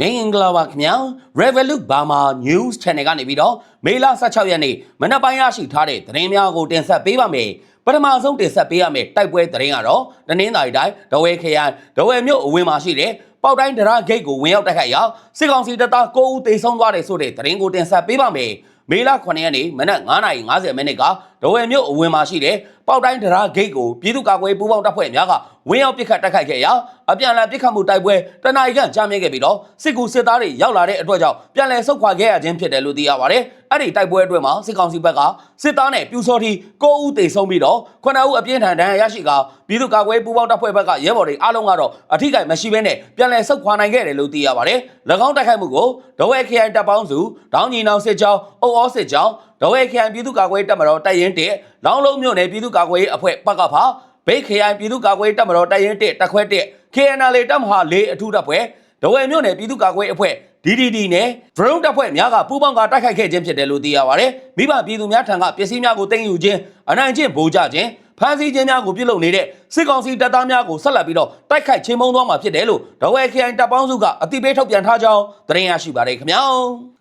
မင်္ဂလာပါခင်ဗျာ Revolut Burma News Channel ကနေပြီးတော့မေလ16ရက်နေ့မနက်ပိုင်းရရှိထားတဲ့သတင်းများကိုတင်ဆက်ပေးပါမယ်ပထမဆုံးတင်ဆက်ပေးရမယ့်တိုက်ပွဲသတင်းကတော့တနင်္သာရီတိုင်းဒဝဲခရိုင်ဒဝဲမြို့အဝင်မှာရှိတဲ့ပေါက်တိုင်းဒရာဂိတ်ကိုဝင်ရောက်တိုက်ခိုက်ရာစစ်ကောင်စီတပ်သား9ဦးသေဆုံးသွားတယ်ဆိုတဲ့သတင်းကိုတင်ဆက်ပေးပါမယ်မေလ9ရက်နေ့မနက်9:50မိနစ်ကဒဝဲမြို့အဝင်မှာရှိတဲ့ပေါက်တိုင်းဒရာဂိတ်ကိုပြည်သူ့ကာကွယ်ရေးပူးပေါင်းတပ်ဖွဲ့များက ဝင်ရောက်ပစ်ခတ်တိုက်ခိုက်ခဲ့ရာအပြန်အလှန်ပစ်ခတ်မှုတိုက်ပွဲတနအီခန့်ကြာမြင့်ခဲ့ပြီးတော့စစ်ကူစစ်သားတွေရောက်လာတဲ့အတွက်ကြောင့်ပြန်လည်ဆုတ်ခွာခဲ့ရခြင်းဖြစ်တယ်လို့သိရပါတယ်။အဲ့ဒီတိုက်ပွဲအတွင်းမှာစစ်ကောင်စီဘက်ကစစ်သားနဲ့ပြူစောတိ9ဦးသေဆုံးပြီးတော့9ဦးအပြင်းထန်ဒဏ်ရာရရှိကပြည်သူ့ကာကွယ်ရေးပူးပေါင်းတပ်ဖွဲ့ဘက်ကရဲဘော်တွေအားလုံးကတော့အထိကိမရှိဘဲနဲ့ပြန်လည်ဆုတ်ခွာနိုင်ခဲ့တယ်လို့သိရပါတယ်။၎င်းတိုက်ခိုက်မှုကိုဒဝဲခရိုင်တပ်ပေါင်းစုဒေါင်းညီနောင်စစ်ကြောင်းအုပ်အောစစ်ကြောင်းဒဝဲခရိုင်ပြည်သူ့ကာကွယ်ရေးတပ်မတော်တိုက်ရင်တက်လောင်းလုံးမြို့နယ်ပြည်သူ့ကာကွယ်ရေးအဖွဲ့ပကဖာ ဘိတ်ခရိုင်ပြည်သူ့ကာကွယ်ရေးတပ်မတော်တိုက်ရင်တက်တက်ခွဲတက် KNL တပ်မဟာ၄အထူးတပ်ဖွဲ့ဒဝဲမြို့နယ်ပြည်သူ့ကာကွယ်ရေးအဖွဲ့ DDD နဲ့ drone တပ်ဖွဲ့များကပူးပေါင်းကတိုက်ခိုက်ခဲ့ခြင်းဖြစ်တယ်လို့သိရပါတယ်။မိဘပြည်သူများထံကပစ္စည်းများကိုတင်ယူခြင်းအနိုင်ကျင့်ဗိုလ်ကြခြင်းဖမ်းဆီးခြင်းများကိုပြုလုပ်နေတဲ့စစ်ကောင်စီတပ်သားများကိုဆက်လက်ပြီးတော့တိုက်ခိုက်ချင်းမုံသွားမှာဖြစ်တယ်လို့ဒဝဲ KI တပ်ပေါင်းစုကအတိပေးထုတ်ပြန်ထားကြောင်းသတင်းရရှိပါတယ်ခင်ဗျာ။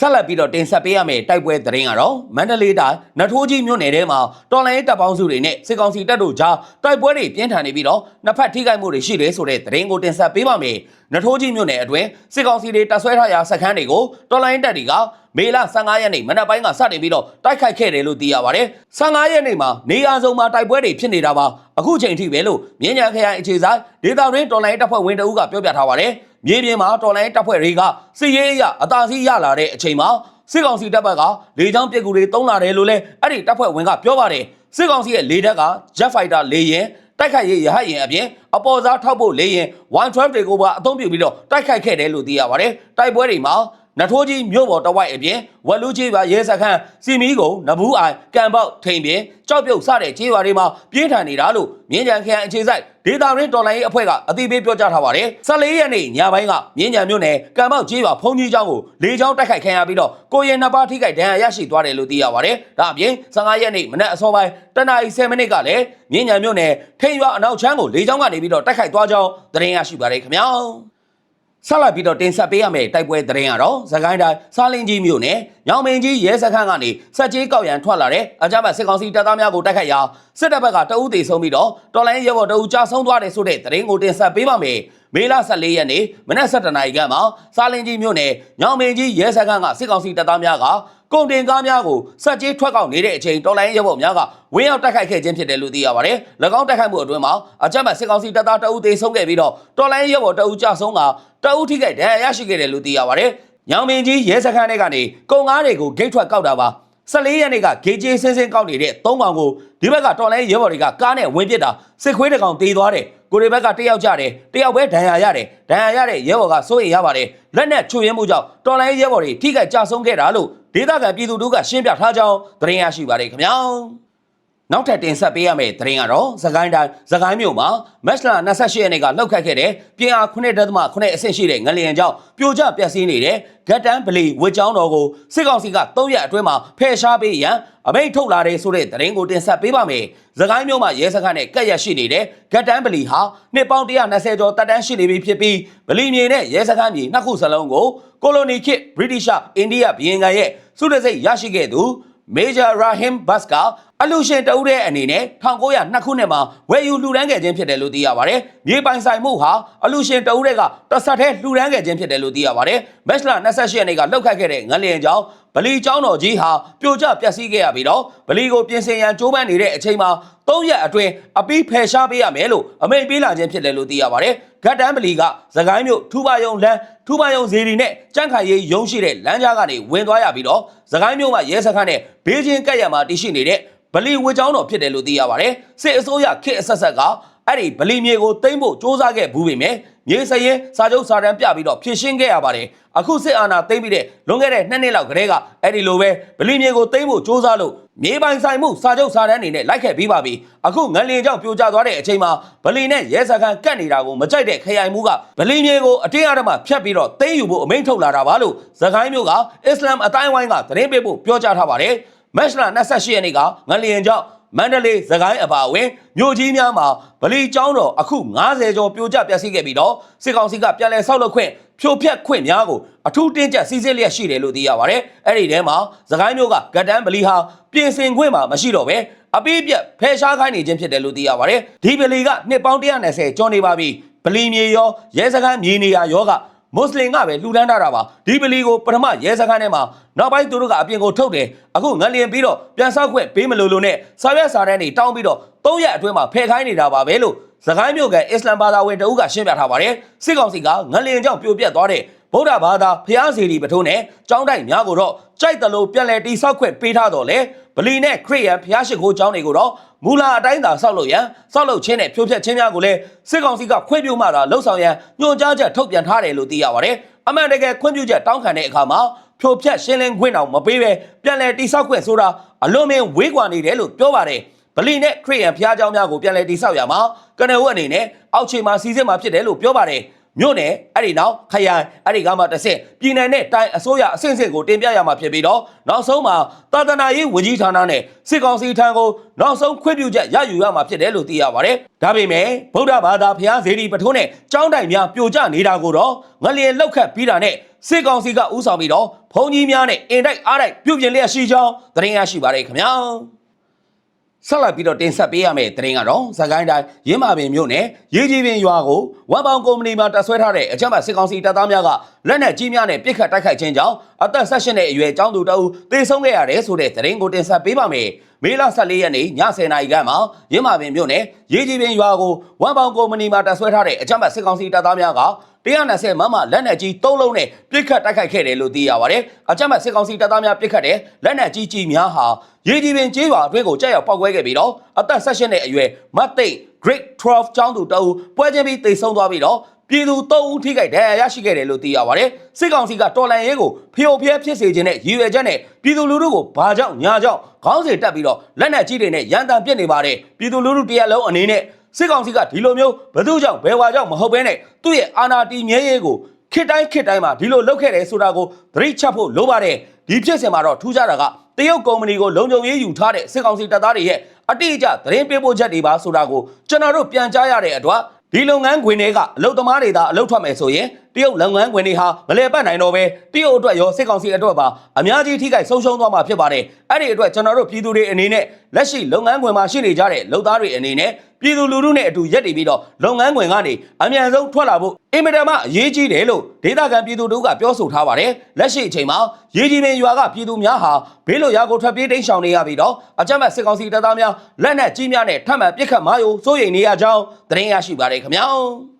ဆက်လက်ပြီးတော့တင်ဆက်ပေးရမယ့်တိုက်ပွဲသတင်းကတော့မန္တလေးတိုင်းနထိုးကြီးမြို့နယ်ထဲမှာတော်လိုင်းတပ်ပေါင်းစုတွေနဲ့စစ်ကောင်စီတပ်တို့ကြားတိုက်ပွဲတွေပြင်းထန်နေပြီးတော့နှစ်ဖက်ထိခိုက်မှုတွေရှိတယ်ဆိုတဲ့သတင်းကိုတင်ဆက်ပေးပါမယ်။နထိုးကြီးမြို့နယ်အတွင်းစစ်ကောင်စီတွေတပ်ဆွဲထားရာစခန်းတွေကိုတော်လိုင်းတပ်တွေကမေလ15ရက်နေ့မနက်ပိုင်းကစတင်ပြီးတော့တိုက်ခိုက်ခဲ့တယ်လို့သိရပါတယ်။15ရက်နေ့မှာနေရာစုံမှာတိုက်ပွဲတွေဖြစ်နေတာပါ။အခုချိန်ထိပဲလို့မြင်းညာခရိုင်အခြေဆိုင်ဒေတာရင်းတော်လိုင်းတပ်ဖွဲ့ဝင်တအုပ်ကပြောပြထားပါတယ်။ မြေပြင်မှာတော်လိုင်းတပ်ဖွဲ့တွေကစစ်ရေးအရအသာစီးရလာတဲ့အချိန်မှာစစ်ကောင်စီတပ်ဘက်ကလေကြောင်းပစ်ကူတွေတုံးလာတယ်လို့လည်းအဲ့ဒီတပ်ဖွဲ့ဝင်ကပြောပါတယ်စစ်ကောင်စီရဲ့လေတပ်က Jet Fighter လေယာဉ်တိုက်ခိုက်ရေးရဟတ်ယာဉ်အပြင်အပေါ်စားထောက်ဖို့လေယာဉ်112တွေကိုပါအသုံးပြုပြီးတော့တိုက်ခိုက်ခဲ့တယ်လို့သိရပါတယ်တိုက်ပွဲတွေမှာ နထိုးကြီးမြို့ပေါ်တဝိုက်အပြင်ဝက်လူကြီးပါရဲစခန်းစီမီကုံနဘူးအိုင်ကံပေါက်ထိန်ပြင်ကြောက်ပြုတ်စတဲ့ကြီးပါတွေမှာပြင်းထန်နေတာလို့မြင်းကြံခရိုင်အခြေစိုက်ဒေတာရင်းတော်လိုင်းရေးအဖွဲ့ကအသိပေးပြောကြားထားပါတယ်14ရက်နေ့ညပိုင်းကမြင်းကြံမြို့နယ်ကံပေါက်ကြီးပါဖုန်ကြီးကျောင်းကိုလေကြောင်းတိုက်ခိုက်ခံရပြီးတော့ကိုရင်နှစ်ပါးထိခိုက်ဒဏ်ရာရရှိသွားတယ်လို့သိရပါတယ်ဒါအပြင်15ရက်နေ့မနက်အစောပိုင်းတနအီ7မိနစ်ကလည်းမြင်းကြံမြို့နယ်ထိန်ရွာအနောက်ချမ်းကိုလေကြောင်းကနေပြီးတော့တိုက်ခိုက်သွားကြောင်းသတင်းရရှိပါတယ်ခင်ဗျာ ဆက်လက်ပြီးတော့တင်ဆက်ပေးရမယ့်တိုက်ပွဲသတင်းကတော့သခိုင်းတိုင်းစားလင်းကြီးမြို့နယ်ညောင်မင်းကြီးရဲစခန်းကနေစက်ကြီးကောက်ရန်ထွက်လာတဲ့အကြမ်းဖက်စစ်ကောင်စီတပ်သားများကိုတိုက်ခိုက်ရာစစ်တပ်ဘက်ကတအူးသေးဆုံးပြီးတော့တော်လိုင်းရဲဘော်တအူးကြာဆုံးသွားတယ်ဆိုတဲ့သတင်းကိုတင်ဆက်ပေးပါမယ် မေလ14ရက်နေ့မနက်7:00နာရီခန့်မှာစားလင်းကြီးမြို့နယ်ညောင်မင်းကြီးရဲစခန်းကစစ်ကောင်စီတပ်သားများကကုန်တင်ကားများကိုစက်ကြီးထွက်ကောက်နေတဲ့အချိန်တော်လိုင်းရဲဘော်များကဝင်းရောက်တိုက်ခိုက်ခဲ့ခြင်းဖြစ်တယ်လို့သိရပါတယ်။၎င်းတိုက်ခိုက်မှုအတွင်းမှာအကြမ်းဖက်စစ်ကောင်စီတပ်သားတအူးသေးဆုံးခဲ့ပြီးတော့တော်လိုင်းရဲဘော်တအူးကြာဆုံးကတအုပ်ထိခိုက်ဒဏ်ရာရရှိခဲ့တယ်လို့သိရပါတယ်။ညောင်မင်းကြီးရဲစခန်းထဲကနေကုံကားတွေကိုဂိတ်ထွက်ကောက်တာပါ။ 14ရက်နေ့ကဂေးကြီးစင်းစင်းကောက်နေတဲ့၃ကောင်ကိုဒီဘက်ကတော်လိုင်းရဲဘော်တွေကကားနဲ့ဝင်ပစ်တာစစ်ခွေးတစ်ကောင်တေးသွားတယ်။ကိုရီဘက်ကတယောက်ကြတယ်တယောက်ပဲဒဏ်ရာရတယ်။ဒဏ်ရာရတဲ့ရဲဘော်ကစိုးရိမ်ရပါတယ်။လက်နဲ့ချွေရမှုကြောင့်တော်လိုင်းရဲဘော်တွေထိခိုက်ကြဆုံးခဲ့တာလို့ဒေသခံပြည်သူတို့ကရှင်းပြထားကြောင်းသတင်းရရှိပါတယ်ခင်ဗျာ။ နောက်ထပ်တင်ဆက်ပေးရမယ့်သတင်းကတော့သခိုင်းတိုင်းသခိုင်းမြို့မှာမက်စလာ28ရက်နေ့ကလှုပ်ခတ်ခဲ့တဲ့ပြင်အား9.9အဆင့်ရှိတဲ့ငလျင်ကြောင့်ပြိုကျပျက်စီးနေတဲ့ဂတ်တန်ပလီဝစ်ကြောင်းတော်ကိုစစ်ကောင်စီက3ရက်အတွင်းမှာဖယ်ရှားပေးရန်အမိန့်ထုတ်လာတဲ့ဆိုတဲ့သတင်းကိုတင်ဆက်ပေးပါမယ်။သခိုင်းမြို့မှာရဲစခန်းနဲ့ကပ်ရက်ရှိနေတဲ့ဂတ်တန်ပလီဟာနှစ်ပေါင်း120ကျော်တပ်တန်းရှိနေပြီဖြစ်ပြီးပလီမြေနဲ့ရဲစခန်းမြေနှစ်ခုစလုံးကိုကိုလိုနီခေတ်ဗြိတိရှအိန္ဒိယဘီရင်ကန်ရဲ့စုတစိတ်ရရှိခဲ့သူ Major Rahim Bas ကအလူရှင်တဦးတဲ့အနေနဲ့1902ခုနှစ်မှာဝယ်ယူလှူဒန်းခဲ့ခြင်းဖြစ်တယ်လို့သိရပါတယ်။မြေပိုင်ဆိုင်မှုဟာအလူရှင်တဦးတဲ့ကတဆက်တည်းလှူဒန်းခဲ့ခြင်းဖြစ်တယ်လို့သိရပါတယ်။မက်စလာ28ရက်နေ့ကလှုပ်ခတ်ခဲ့တဲ့ငလျင်ကြောင့်ဗလီကျောင်းတော်ကြီးဟာပြိုကျပျက်စီးခဲ့ရပြီးတော့ဗလီကိုပြင်ဆင်ရန်ကြိုးပမ်းနေတဲ့အချိန်မှာ ၃ရက်အတွင်းအပီးဖယ်ရှားပေးရမယ်လို့အမိန့်ပေးလာခြင်းဖြစ်တယ်လို့သိရပါတယ်။ဂတ်တန်ဗလီကသခိုင်းမြို့ထူပါယုံလမ်းထူပါယုံဇီရီနဲ့ကြန့်ခိုင်ရေးရုံးရှိတဲ့လမ်းကြားကနေဝင်သွားရပြီးတော့သခိုင်းမြို့မှာရဲစခန်းနဲ့ဘေးချင်းကပ်ရမှာတည်ရှိနေတဲ့ဗလီဝေချောင်းတော်ဖြစ်တယ်လို့သိရပါတယ်။စစ်အစိုးရခေတ်အဆက်ဆက်ကအဲ့ဒီဗလီမြေကိုတိမ့်ဖို့စ조사ခဲ့ဘူးပေမဲ့မြေစရင်စာချုပ်စာတမ်းပြပြီးတော့ဖြည့်ရှင်းခဲ့ရပါတယ်။အခုစစ်အာဏာသိမ်းပြီးတဲ့လွန်ခဲ့တဲ့နှစ်နှစ်လောက်ကတည်းကအဲ့ဒီလိုပဲဗလီမြေကိုတိမ့်ဖို့စ조사လို့ မြေပိုင်ဆိုင်မှုစာချုပ်စာတမ်းအနေနဲ့လိုက်ခဲ့ပြီးပါပြီ။အခုငလျင်ကြောင့်ပြိုကျသွားတဲ့အချိန်မှာဗလီနဲ့ရဲစခန်းကတ်နေတာကိုမကြိုက်တဲ့ခရိုင်မှုကဗလီမြေကိုအတင်းအဓမ္မဖျက်ပြီးတော့သိမ်းယူဖို့အမိန့်ထုတ်လာတာပါလို့သခိုင်းမျိုးကအစ္စလာမ်အတိုင်းဝိုင်းကသတင်းပေးဖို့ပြောကြားထားပါတယ်။မက်ရှလာ28ရက်နေ့ကငလျင်ကြောင့်မန္တလေးစကိုင်းအပါအဝင်မြို့ကြီးများမှာဗလီကျောင်းတော်အခု90ကျော်ပြိုကျပျက်စီးခဲ့ပြီးတော့စစ်ကောင်စီကပြန်လည်ဆောက်လုပ်ခွင့်ဖြိုဖျက်ခွင့်များကို အထူးတင်းကျပ်စီစစ်လျက်ရှိတယ်လို့သိရပါတယ်။အဲ့ဒီထဲမှာစကိုင်းမြို့ကဂတ်တန်းဗလီဟာပြင်ဆင်ခွင့်မှာမရှိတော့ပဲအပိပြက်ဖယ်ရှားခိုင်းနေခြင်းဖြစ်တယ်လို့သိရပါတယ်။ဒီဗလီကနှစ်ပေါင်း120ကျော်နေပါပြီ။ဗလီမြေရောရဲစခန်းမြေနေရာရောကမွတ်စလင်ကပဲလှူဒန်းထားတာပါဒီပလီကိုပထမရဲစခန်းထဲမှာနောက်ပိုင်းသူတို့ကအပြင်ကိုထုတ်တယ်အခုငလျင်ပြီးတော့ပြန်ဆောက်ခွင့်ပေးမလို့လို့နဲ့စာရွက်စာတမ်းတွေတောင်းပြီးတော့၃ရက်အတွင်းမှာဖယ်ခိုင်းနေတာပါပဲလို့စကိုင်းမြို့ကအစ္စလမ်ဘာသာဝင်တအုပ်ကရှင်းပြထားပါတယ်စစ်ကောင်စီကငလျင်ကြောင့်ပြိုပြက်သွားတဲ့ ဗုဒ္ဓဘာသာဖျားစီရီပထုံးနဲ့ကျောင်းတိုက်များကိုတော့ကြိုက်တယ်လို့ပြန်လည်တိဆောက်ခွင့်ပေးထားတော့လေဗလီနဲ့ခရစ်ယာန်ဖျားရှိခိုးကျောင်းတွေကိုတော့မူလာအတိုင်းသာဆောက်လို့ရန်ဆောက်လုပ်ခြင်းနဲ့ဖြိုဖျက်ခြင်းများကိုလည်းစစ်ကောင်စီကခွင့်ပြုမှသာလှုပ်ဆောင်ရန်ညွှန်ကြားချက်ထုတ်ပြန်ထားတယ်လို့သိရပါတယ်အမှန်တကယ်ခွင့်ပြုချက်တောင်းခံတဲ့အခါမှာဖြိုဖျက်ရှင်းလင်းခွင့်တောင်မပေးပဲပြန်လည်တိဆောက်ခွင့်ဆိုတာအလွန်မင်းဝေးကွာနေတယ်လို့ပြောပါတယ်ဗလီနဲ့ခရစ်ယာန်ဖျားเจ้าများကိုပြန်လည်တိဆောက်ရမှာကနဦးအနေနဲ့အောက်ခြေမှာစီစစ်မှာဖြစ်တယ်လို့ပြောပါတယ် မြို့နယ်အဲ့ဒီနောက်ခရိုင်အဲ့ဒီကမှတစ်ဆင့်ပြည်နယ်နဲ့တိုင်းအစိုးရအဆင့်ဆင့်ကိုတင်ပြရမှာဖြစ်ပြီးတော့နောက်ဆုံးမှာသာသနာရေးဝန်ကြီးဌာနနဲ့စစ်ကောင်စီထံကိုနောက်ဆုံးခွင့်ပြုချက်ရယူရမှာဖြစ်တယ်လို့သိရပါတယ်။ဒါပေမဲ့ဗုဒ္ဓဘာသာဖျားဇေဒီပထုံးနဲ့ကျောင်းတိုင်များပြိုကျနေတာကိုတော့ငလျင်လောက်ခတ်ပြီးတာနဲ့စစ်ကောင်စီကဥဆောင်ပြီးတော့ဘုံကြီးများနဲ့အင်တိုက်အားတိုက်ပြုတ်ပြင်လျက်ရှိကြောင်းသတင်းရရှိပါတယ်ခင်ဗျာ။ ဆက်လက်ပြီးတော့တင်ဆက်ပေးရမယ့်သတင်းကတော့သခိုင်းတိုင်းရင်းမာပင်မြို့နယ်ရေးကြီးပင်ရွာကိုဝမ်ပေါင်ကုမ္ပဏီမှတပ်ဆွဲထားတဲ့အကြမ်းဖက်စစ်ကောင်စီတပ်သားများကလက်နက်ကြီးများနဲ့ပစ်ခတ်တိုက်ခိုက်ခြင်းကြောင့်အသက်16နှစ်အရွယ်ကျောင်းသူတအုပ်သေဆုံးခဲ့ရတယ်ဆိုတဲ့သတင်းကိုတင်ဆက်ပေးပါမယ်။မေလ14ရက်နေ့ည10:00နာရီခန့်မှာရင်းမာပင်မြို့နယ်ရေးကြီးပင်ရွာကိုဝမ်ပေါင်ကုမ္ပဏီမှတပ်ဆွဲထားတဲ့အကြမ်းဖက်စစ်ကောင်စီတပ်သားများက 120မမလက်နက်ကြီး3လုံးနဲ့ပစ်ခတ်တိုက်ခိုက်ခဲ့တယ်လို့သိရပါတယ်။အကြမ်းဖက်စစ်ကောင်စီတပ်သားများပစ်ခတ်တဲ့လက်နက်ကြီးကြီးများဟာရေးကြီးပင်ကျေးရွာအတွင်းကိုကြောက်ရောက်ပောက်ကွဲခဲ့ပြီးတော့အသက်16နှစ်အရွယ်မတ်သိတ် Great 12ကျောင်းသူတအုပ်ပွဲချင်းပြီးတိတ်ဆုံးသွားပြီးတော့ပြည်သူ၃ဦးထိခိုက်ဒဏ်ရာရရှိခဲ့တယ်လို့သိရပါတယ်။စစ်ကောင်စီကတော်လန်ရဲကိုဖျို့ဖျက်ဖြစ်စေခြင်းနဲ့ရည်ရွယ်ချက်နဲ့ပြည်သူလူထုကိုဘာကြောင့်ညာကြောင့်ခေါင်းစဉ်တက်ပြီးတော့လက်နက်ကြီးတွေနဲ့ရန်တမ်းပစ်နေပါတယ်။ပြည်သူလူထုတရက်လုံးအနေနဲ့ စစ်ကောင်စီကဒီလိုမျိုးဘယ်သူကြောင့်ဘယ်ဝါကြောင့်မဟုတ်ဘဲနဲ့သူ့ရဲ့အာဏာတည်မြဲရေးကိုခေတ်တိုင်းခေတ်တိုင်းမှာဒီလိုလုပ်ခဲ့တယ်ဆိုတာကိုသတိချက်ဖို့လိုပါတယ်။ဒီဖြစ်စဉ်မှာတော့ထူးခြားတာကတရုတ်ကုမ္ပဏီကိုလုံခြုံရေးယူထားတဲ့စစ်ကောင်စီတပ်သားတွေရဲ့အတိအကျသတင်းပေးပို့ချက်တွေပါဆိုတာကိုကျွန်တော်တို့ပြန်ကြားရတဲ့အတွက်ဒီလုပ်ငန်းခွင်တွေကအလုပ်သမားတွေသာအလုပ်ထွက်မယ်ဆိုရင် တရုတ်လုပ်ငန်းခွင်တွေဟာမလဲပတ်နိုင်တော့ပဲတရုတ်အတွက်ရောစစ်ကောင်စီအတွက်ပါအများကြီးထိခိုက်ဆုံးရှုံးသွားမှာဖြစ်ပါတယ်အဲ့ဒီအတွက်ကျွန်တော်တို့ပြည်သူတွေအနေနဲ့လက်ရှိလုပ်ငန်းခွင်မှာရှိနေကြတဲ့လုပ်သားတွေအနေနဲ့ပြည်သူလူထုနဲ့အတူရက်တည်ပြီးတော့လုပ်ငန်းခွင်ကနေအမြန်ဆုံးထွက်လာဖို့အင်မတန်မှအရေးကြီးတယ်လို့ဒေသခံပြည်သူတို့ကပြောဆိုထားပါတယ်လက်ရှိအချိန်မှာရေကြီးပင်ရွာကပြည်သူများဟာဘေးလွတ်ရာကိုထွက်ပြေးတိမ်းရှောင်နေရပြီးတော့အကြမ်းဖက်စစ်ကောင်စီတပ်သားများလက်နက်ကြီးများနဲ့ထပ်မံပစ်ခတ်မာယိုစိုးရိမ်နေရကြောင်းသတင်းရရှိပါတယ်ခင်ဗျာ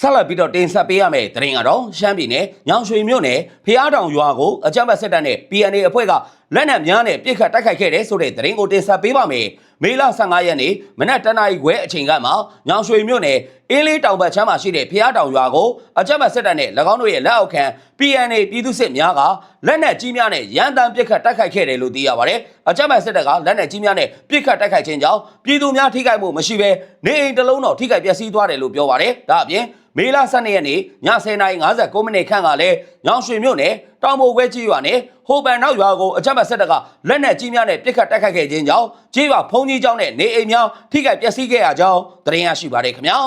ဆက်လက်ပြီးတော့တင်ဆက်ပေးရမယ့်သတင်းကတော့ရှမ်းပြည်နယ်ညောင်ရွှေမြို့နယ်ဖျားတောင်ရွာကိုအကြမ်းဖက်စစ်တပ်နဲ့ PNA အဖွဲ့ကလက်နက်များနဲ့ပစ်ခတ်တိုက်ခိုက်ခဲ့တဲ့ဆိုတဲ့သတင်းကိုတင်ဆက်ပေးပါမယ်။မေလ15ရက်နေ့မနက်တနာရီခွဲအချိန်ကမှညောင်ရွှေမြို့နယ်အင်းလေးတောင်ဘက်ချမ်းမှာရှိတဲ့ဖျားတောင်ရွာကိုအကြမ်းဖက်စစ်တပ်နဲ့၎င်းတို့ရဲ့လက်အောက်ခံ PNA ပြည်သူစစ်များကလက်နက်ကြီးများနဲ့ရန်တမ်းပစ်ခတ်တိုက်ခိုက်ခဲ့တယ်လို့သိရပါတယ်။အကြမ်းဖက်စစ်တပ်ကလက်နက်ကြီးများနဲ့ပစ်ခတ်တိုက်ခိုက်ခြင်းကြောင့်ပြည်သူများထိခိုက်မှုမရှိဘဲနေအိမ်တစ်လုံးတော့ထိခိုက်ပျက်စီးသွားတယ်လို့ပြောပါတယ်။ဒါအပြင် မေလ12ရက်နေ့ည10:59မိနစ်ခန့်ကလည်းညောင်ရွှေမြို့နယ်တောင်ပိုခွဲကြီးရွာနဲ့ဟိုပန်နောက်ရွာကိုအကြမ်းဖက်စစ်တပ်ကလက်နက်ကြီးများနဲ့ပစ်ခတ်တိုက်ခိုက်ခဲ့ခြင်းကြောင့်ကြီးရွာဖုံကြီးကျောင်းနဲ့နေအိမ်များထိခိုက်ပျက်စီးခဲ့ရကြောင်းသတင်းရရှိပါတယ်ခင်ဗျာ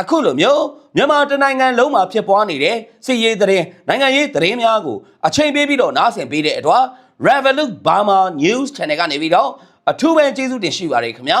အခုလိုမျိုးမြန်မာတနိုင်ငံလုံးမှာဖြစ်ပွားနေတဲ့စစ်ရေးသတင်းနိုင်ငံရေးသတင်းများကိုအချိန်ပေးပြီးတော့နားဆင်ပေးတဲ့အတွက် Revolut Burma News Channel ကနေပြီးတော့အထူးပဲကျေးဇူးတင်ရှိပါတယ်ခင်ဗျာ